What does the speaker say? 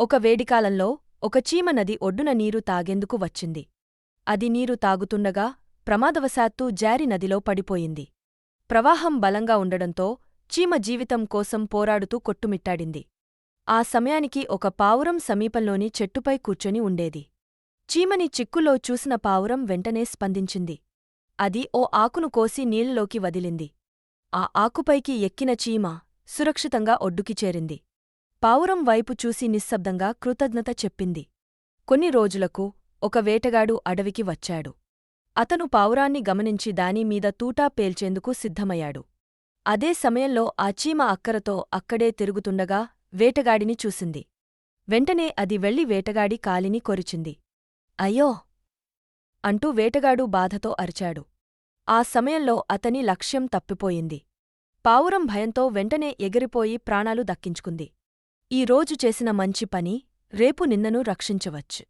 ఒక వేడికాలంలో ఒక చీమ నది ఒడ్డున నీరు తాగేందుకు వచ్చింది. అది నీరు తాగుతుండగా ప్రమాదవశాత్తు జారి నదిలో పడిపోయింది. ప్రవాహం బలంగా ఉండడంతో చీమ జీవితం కోసం పోరాడుతూ కొట్టుమిట్టాడింది. ఆ సమయానికి ఒక పావురం సమీపంలోని చెట్టుపై కూర్చొని ఉండేది. చీమని చిక్కులో చూసిన పావురం వెంటనే స్పందించింది. అది ఓ ఆకును కోసి నీళ్ళలోకి వదిలింది. ఆ ఆకుపైకి ఎక్కిన చీమ సురక్షితంగా ఒడ్డుకి చేరింది. పావురం వైపు చూసి నిశ్శబ్దంగా కృతజ్ఞత చెప్పింది. కొన్ని రోజులకు ఒక వేటగాడు అడవికి వచ్చాడు. అతను పావురాన్ని గమనించి దానిమీద తూటా పేల్చేందుకు సిద్ధమయ్యాడు. అదే సమయంలో ఆ చీమ అక్కరతో అక్కడే తిరుగుతుండగా వేటగాడిని చూసింది. వెంటనే అది వెళ్ళి వేటగాడి కాలిని కొరిచింది. అయ్యో! అంటూ వేటగాడు బాధతో అరిచాడు. ఆ సమయంలో అతని లక్ష్యం తప్పిపోయింది. పావురం భయంతో వెంటనే ఎగిరిపోయి ప్రాణాలు దక్కించుకుంది. ఈ రోజు చేసిన మంచి పని రేపు నిన్నను రక్షించవచ్చు.